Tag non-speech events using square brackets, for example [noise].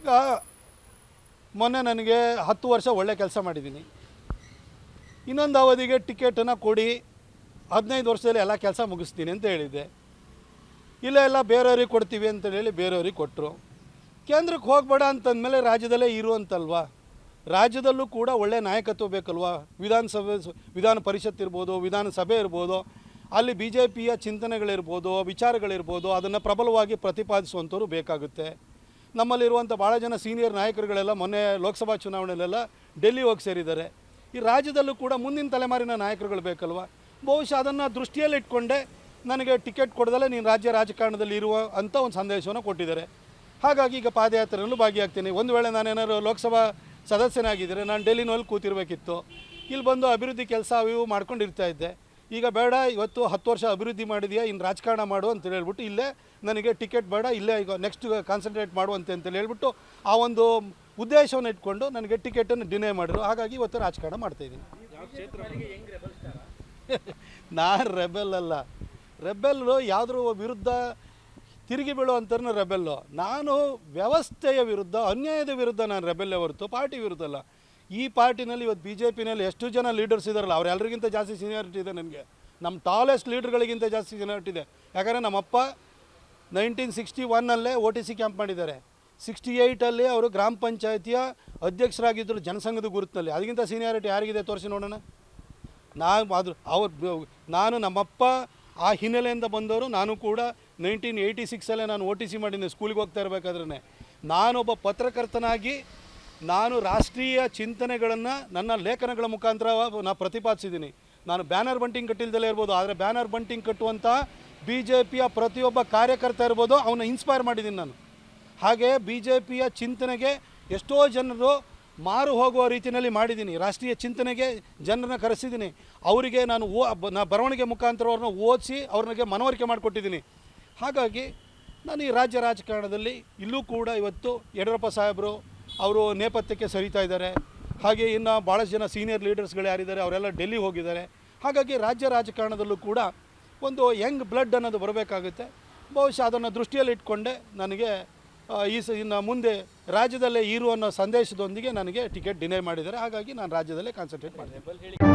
ಈಗ ಮೊನ್ನೆ ನನಗೆ ಹತ್ತು ವರ್ಷ ಒಳ್ಳೆ ಕೆಲಸ ಮಾಡಿದ್ದೀನಿ. ಇನ್ನೊಂದು ಅವಧಿಗೆ ಟಿಕೆಟನ್ನು ಕೊಡಿ, ಹದಿನೈದು ವರ್ಷದಲ್ಲಿ ಎಲ್ಲ ಕೆಲಸ ಮುಗಿಸ್ತೀನಿ ಅಂತ ಹೇಳಿದ್ದೆ. ಇಲ್ಲ, ಎಲ್ಲ ಬೇರೆಯವ್ರಿಗೆ ಕೊಡ್ತೀವಿ ಅಂತ ಹೇಳಿ ಬೇರೆಯವ್ರಿಗೆ ಕೊಟ್ಟರು. ಕೇಂದ್ರಕ್ಕೆ ಹೋಗಬೇಡ ಅಂತಂದಮೇಲೆ ರಾಜ್ಯದಲ್ಲೇ ಇರು ಅಂತಲ್ವಾ? ರಾಜ್ಯದಲ್ಲೂ ಕೂಡ ಒಳ್ಳೆ ನಾಯಕತ್ವ ಬೇಕಲ್ವಾ? ವಿಧಾನಸಭೆ, ವಿಧಾನ ಪರಿಷತ್ ಇರ್ಬೋದು, ವಿಧಾನಸಭೆ ಇರ್ಬೋದು, ಅಲ್ಲಿ ಬಿ ಜೆ ಪಿಯ ಚಿಂತನೆಗಳಿರ್ಬೋದು, ವಿಚಾರಗಳಿರ್ಬೋದು, ಅದನ್ನು ಪ್ರಬಲವಾಗಿ ಪ್ರತಿಪಾದಿಸುವಂಥವ್ರು ಬೇಕಾಗುತ್ತೆ. ನಮ್ಮಲ್ಲಿರುವಂಥ ಭಾಳ ಜನ ಸೀನಿಯರ್ ನಾಯಕರುಗಳೆಲ್ಲ ಮೊನ್ನೆ ಲೋಕಸಭಾ ಚುನಾವಣೆಯಲ್ಲೆಲ್ಲ ಡೆಲ್ಲಿ ಹೋಗಿ ಸೇರಿದ್ದಾರೆ. ಈ ರಾಜ್ಯದಲ್ಲೂ ಕೂಡ ಮುಂದಿನ ತಲೆಮಾರಿನ ನಾಯಕರುಗಳು ಬೇಕಲ್ವ? ಬಹುಶಃ ಅದನ್ನು ದೃಷ್ಟಿಯಲ್ಲಿಟ್ಕೊಂಡೆ ನನಗೆ ಟಿಕೆಟ್ ಕೊಡದಲ್ಲೇ ನೀನು ರಾಜ್ಯ ರಾಜಕಾರಣದಲ್ಲಿ ಇರುವ ಅಂತ ಒಂದು ಸಂದೇಶವನ್ನು ಕೊಟ್ಟಿದ್ದಾರೆ. ಹಾಗಾಗಿ ಈಗ ಪಾದಯಾತ್ರೆಯಲ್ಲೂ ಭಾಗಿಯಾಗ್ತೀನಿ. ಒಂದು ವೇಳೆ ನಾನೇನಾದ್ರು ಲೋಕಸಭಾ ಸದಸ್ಯನಾಗಿದ್ದರೆ ನಾನು ಡೆಲ್ಲಿನಲ್ಲಿ ಕೂತಿರಬೇಕಿತ್ತು. ಇಲ್ಲಿ ಬಂದು ಅಭಿವೃದ್ಧಿ ಕೆಲಸ ಅವು ಇವು ಮಾಡ್ಕೊಂಡು ಇರ್ತಾ ಇದ್ದೆ. ಈಗ ಬೇಡ, ಇವತ್ತು ಹತ್ತು ವರ್ಷ ಅಭಿವೃದ್ಧಿ ಮಾಡಿದೆಯಾ ಇನ್ನು ರಾಜಕಾರಣ ಮಾಡು ಅಂತ ಹೇಳ್ಬಿಟ್ಟು ಇಲ್ಲೇ ನನಗೆ ಟಿಕೆಟ್ ಬೇಡ, ಇಲ್ಲೇ ಈಗ ನೆಕ್ಸ್ಟ್ ಕಾನ್ಸಂಟ್ರೇಟ್ ಮಾಡುವಂತೆ ಅಂತೇಳಿ ಹೇಳ್ಬಿಟ್ಟು ಆ ಒಂದು ಉದ್ದೇಶವನ್ನು ಇಟ್ಕೊಂಡು ನನಗೆ ಟಿಕೆಟನ್ನು ಡಿನೇ ಮಾಡಿದ್ರು. ಹಾಗಾಗಿ ಇವತ್ತು ರಾಜಕಾರಣ ಮಾಡ್ತಾಯಿದ್ದೀನಿ [laughs] ನಾನು ರೆಬೆಲ್ ಅಲ್ಲ. ರೆಬೆಲ್ಲು ಯಾವುದ್ರೂ ವಿರುದ್ಧ ತಿರುಗಿ ಬೀಳುವಂಥವ್ರನ್ನ ರೆಬೆಲ್ಲು ನಾನು ವ್ಯವಸ್ಥೆಯ ವಿರುದ್ಧ, ಅನ್ಯಾಯದ ವಿರುದ್ಧ ನಾನು ರೆಬೆಲ್ಲೇ ಹೊರತು ಪಾರ್ಟಿ ವಿರುದ್ಧ ಅಲ್ಲ. ಈ ಪಾರ್ಟಿನಲ್ಲಿ ಇವತ್ತು ಬಿ ಜೆ ಪಿನಲ್ಲಿ ಎಷ್ಟು ಜನ ಲೀಡರ್ಸ್ ಇದ್ದಾರಲ್ಲ ಅವರೆಲ್ಲರಿಗಿಂತ ಜಾಸ್ತಿ ಸೀನಿಯಾರಿಟಿ ಇದೆ ನನಗೆ. ನಮ್ಮ ಟಾಲೆಸ್ಟ್ ಲೀಡರ್ಗಳಿಗಿಂತ ಜಾಸ್ತಿ ಸೀನಿಯಾರಿಟಿ ಇದೆ. ಯಾಕಂದರೆ ನಮ್ಮಪ್ಪ ನೈನ್ಟೀನ್ ಸಿಕ್ಸ್ಟಿ ಒನ್ನಲ್ಲೇ ಓ ಟಿ ಸಿ ಕ್ಯಾಂಪ್ ಮಾಡಿದ್ದಾರೆ. ಸಿಕ್ಸ್ಟಿ ಏಯ್ಟಲ್ಲಿ ಅವರು ಗ್ರಾಮ ಪಂಚಾಯತಿಯ ಅಧ್ಯಕ್ಷರಾಗಿದ್ದರು ಜನಸಂಘದ ಗುರುತಿನಲ್ಲಿ. ಅದಕ್ಕಿಂತ ಸೀನಿಯಾರಿಟಿ ಯಾರಿಗಿದೆ ತೋರಿಸಿ ನೋಡೋಣ. ನಾನು ಅದು ಅವ್ರು ನಾನು ನಮ್ಮಪ್ಪ ಆ ಹಿನ್ನೆಲೆಯಿಂದ ಬಂದವರು, ನಾನು ಕೂಡ ನೈನ್ಟೀನ್ ಏಯ್ಟಿ ಸಿಕ್ಸಲ್ಲೇ ನಾನು ಓ ಟಿ ಸಿ ಮಾಡಿದ್ದೆ ಸ್ಕೂಲಿಗೆ ಹೋಗ್ತಾ ಇರಬೇಕಾದ್ರೆ ನಾನೊಬ್ಬ ಪತ್ರಕರ್ತನಾಗಿ ನಾನು ರಾಷ್ಟ್ರೀಯ ಚಿಂತನೆಗಳನ್ನು ನನ್ನ ಲೇಖನಗಳ ಮುಖಾಂತರ ನಾನು ಪ್ರತಿಪಾದಿಸಿದ್ದೀನಿ. ನಾನು ಬ್ಯಾನರ್ ಬಂಟಿಂಗ್ ಕಟ್ಟಿಲ್ದಲೇ ಇರ್ಬೋದು, ಆದರೆ ಬ್ಯಾನರ್ ಬಂಟಿಂಗ್ ಕಟ್ಟುವಂಥ ಬಿ ಜೆ ಪಿಯ ಪ್ರತಿಯೊಬ್ಬ ಕಾರ್ಯಕರ್ತ ಇರ್ಬೋದು ಅವನ್ನ ಇನ್ಸ್ಪೈರ್ ಮಾಡಿದ್ದೀನಿ ನಾನು. ಹಾಗೆ ಬಿ ಜೆ ಪಿಯ ಚಿಂತನೆಗೆ ಎಷ್ಟೋ ಜನರು ಮಾರು ಹೋಗುವ ರೀತಿಯಲ್ಲಿ ಮಾಡಿದ್ದೀನಿ. ರಾಷ್ಟ್ರೀಯ ಚಿಂತನೆಗೆ ಜನರನ್ನ ಕರೆಸಿದ್ದೀನಿ. ಅವರಿಗೆ ನಾನು ಓ, ನಾ ಬರವಣಿಗೆ ಮುಖಾಂತರ ಅವ್ರನ್ನ ಓದಿಸಿ ಅವ್ರಿಗೆ ಮನವರಿಕೆ ಮಾಡಿಕೊಟ್ಟಿದ್ದೀನಿ. ಹಾಗಾಗಿ ನಾನು ಈ ರಾಜ್ಯ ರಾಜಕಾರಣದಲ್ಲಿ ಇಲ್ಲೂ ಕೂಡ ಇವತ್ತು ಯಡಿಯೂರಪ್ಪ ಸಾಹೇಬರು ಅವರು ನೇಪಥ್ಯಕ್ಕೆ ಸರಿತಾ ಇದ್ದಾರೆ. ಹಾಗೆ ಇನ್ನು ಭಾಳಷ್ಟು ಜನ ಸೀನಿಯರ್ ಲೀಡರ್ಸ್ಗಳು ಯಾರಿದ್ದಾರೆ, ಅವರೆಲ್ಲ ಡೆಲ್ಲಿ ಹೋಗಿದ್ದಾರೆ. ಹಾಗಾಗಿ ರಾಜ್ಯ ರಾಜಕಾರಣದಲ್ಲೂ ಕೂಡ ಒಂದು ಯಂಗ್ ಬ್ಲಡ್ ಅನ್ನೋದು ಬರಬೇಕಾಗುತ್ತೆ. ಬಹುಶಃ ಅದನ್ನು ದೃಷ್ಟಿಯಲ್ಲಿ ಇಟ್ಕೊಂಡೆ ನನಗೆ ಈ ಸ, ಇನ್ನು ಮುಂದೆ ರಾಜ್ಯದಲ್ಲೇ ಇರು ಅನ್ನೋ ಸಂದೇಶದೊಂದಿಗೆ ನನಗೆ ಟಿಕೆಟ್ ಡಿನೈ ಮಾಡಿದ್ದಾರೆ. ಹಾಗಾಗಿ ನಾನು ರಾಜ್ಯದಲ್ಲೇ ಕಾನ್ಸಂಟ್ರೇಟ್ ಮಾಡಿದೆ